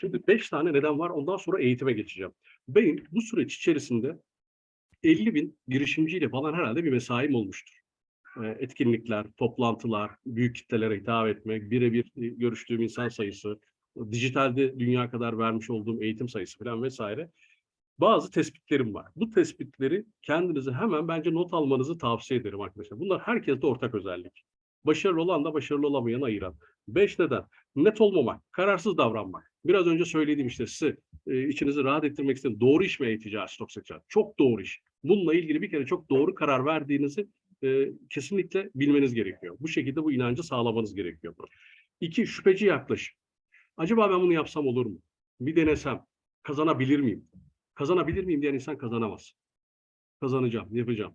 Şimdi 5 tane neden var. Ondan sonra eğitime geçeceğim. Benim bu süreç içerisinde 50 bin girişimciyle falan herhalde bir mesaim olmuştur. Ee, Etkinlikler, toplantılar, büyük kitlelere hitap etmek, birebir e, görüştüğüm insan sayısı, dijitalde dünya kadar vermiş olduğum eğitim sayısı falan vesaire. Bazı tespitlerim var. Bu tespitleri kendinize hemen bence not almanızı tavsiye ederim arkadaşlar. Bunlar herkeste ortak özellik. Başarılı olan da başarılı olamayanı ayıran. Beş neden? Net olmamak, kararsız davranmak. Biraz önce söylediğim işte size e, içinizi rahat ettirmek istedim. Doğru iş mi eğitici stok seçer? Çok doğru iş. Bununla ilgili bir kere çok doğru karar verdiğinizi e, kesinlikle bilmeniz gerekiyor. Bu şekilde bu inancı sağlamanız gerekiyor. İki, şüpheci yaklaşım. Acaba ben bunu yapsam olur mu? Bir denesem kazanabilir miyim? Kazanabilir miyim diyen insan kazanamaz. Kazanacağım, yapacağım.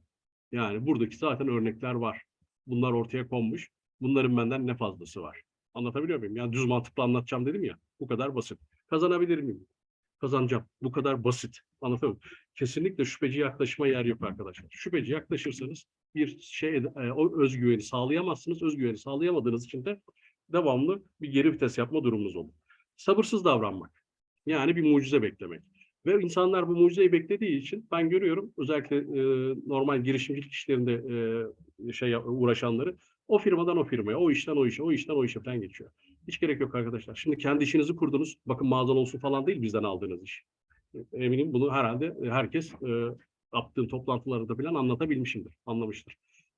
Yani buradaki zaten örnekler var. Bunlar ortaya konmuş. Bunların benden ne fazlası var? Anlatabiliyor muyum? Yani düz mantıklı anlatacağım dedim ya. Bu kadar basit. Kazanabilir miyim? Kazanacağım. Bu kadar basit. Anlatabiliyor muyum? Kesinlikle şüpheci yaklaşıma yer yok arkadaşlar. Şüpheci yaklaşırsanız bir şey e, o özgüveni sağlayamazsınız. Özgüveni sağlayamadığınız için de devamlı bir geri vites yapma durumunuz olur. Sabırsız davranmak. Yani bir mucize beklemek. Ve insanlar bu mucizeyi beklediği için ben görüyorum özellikle e, normal girişimcilik işlerinde e, şey uğraşanları o firmadan o firmaya, o işten o işe, o işten o işe falan geçiyor. Hiç gerek yok arkadaşlar. Şimdi kendi işinizi kurdunuz. Bakın mağazan olsun falan değil bizden aldığınız iş. Eminim bunu herhalde herkes e, yaptığım toplantılarda falan anlatabilmişimdir, anlamıştır.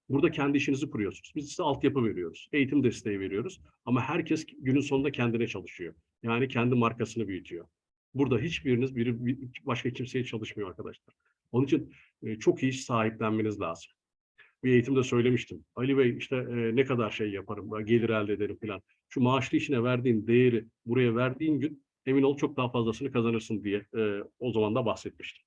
Burada kendi işinizi kuruyorsunuz. Biz size altyapı veriyoruz. Eğitim desteği veriyoruz. Ama herkes günün sonunda kendine çalışıyor. Yani kendi markasını büyütüyor. Burada hiçbiriniz biri bir- başka kimseye çalışmıyor arkadaşlar. Onun için e, çok iyi sahiplenmeniz lazım. Bir eğitimde söylemiştim. Ali Bey işte e, ne kadar şey yaparım, gelir elde ederim falan. Şu maaşlı işine verdiğin değeri buraya verdiğin gün emin ol çok daha fazlasını kazanırsın diye e, o zaman da bahsetmiştim.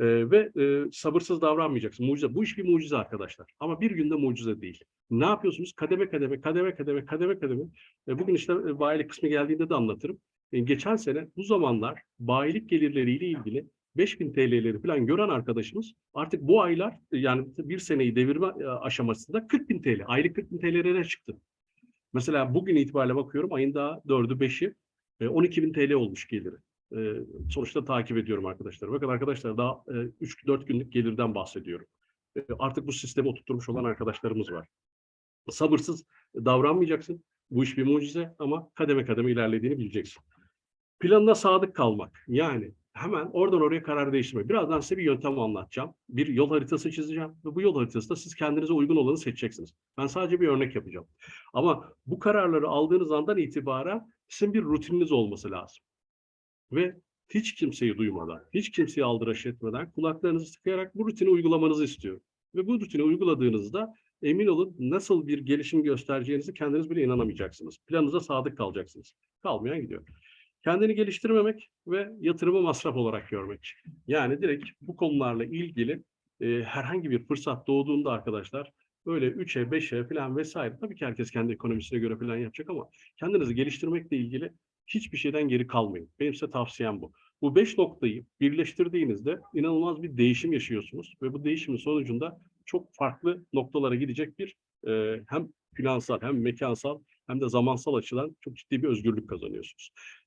E, ve e, sabırsız davranmayacaksın. Mucize. Bu iş bir mucize arkadaşlar. Ama bir günde mucize değil. Ne yapıyorsunuz? Kademe kademe, kademe kademe, kademe kademe. E, bugün işte e, bayilik kısmı geldiğinde de anlatırım. E, geçen sene bu zamanlar bayilik gelirleriyle ilgili 5000 TL'leri falan gören arkadaşımız artık bu aylar e, yani bir seneyi devirme e, aşamasında 40.000 TL, aylık 40.000 TL'lere çıktı. Mesela bugün itibariyle bakıyorum ayın daha 4'ü 5'i e, 12.000 TL olmuş geliri. Sonuçta takip ediyorum arkadaşlar. Bakın arkadaşlar daha e, 3-4 günlük gelirden bahsediyorum. Artık bu sistemi oturtmuş olan arkadaşlarımız var. Sabırsız davranmayacaksın. Bu iş bir mucize ama kademe kademe ilerlediğini bileceksin. Planına sadık kalmak. Yani hemen oradan oraya karar değiştirmek. Birazdan size bir yöntem anlatacağım. Bir yol haritası çizeceğim ve bu yol haritasında siz kendinize uygun olanı seçeceksiniz. Ben sadece bir örnek yapacağım. Ama bu kararları aldığınız andan itibaren sizin bir rutininiz olması lazım. Ve hiç kimseyi duymadan, hiç kimseyi aldıraş etmeden kulaklarınızı tıkayarak bu rutini uygulamanızı istiyorum. Ve bu rutini uyguladığınızda emin olun nasıl bir gelişim göstereceğinizi kendiniz bile inanamayacaksınız. Planınıza sadık kalacaksınız. Kalmayan gidiyor. Kendini geliştirmemek ve yatırımı masraf olarak görmek. Yani direkt bu konularla ilgili e, herhangi bir fırsat doğduğunda arkadaşlar böyle 3'e 5'e falan vesaire tabii ki herkes kendi ekonomisine göre falan yapacak ama kendinizi geliştirmekle ilgili hiçbir şeyden geri kalmayın. Benim size tavsiyem bu. Bu beş noktayı birleştirdiğinizde inanılmaz bir değişim yaşıyorsunuz ve bu değişimin sonucunda çok farklı noktalara gidecek bir e, hem finansal hem mekansal hem de zamansal açıdan çok ciddi bir özgürlük kazanıyorsunuz.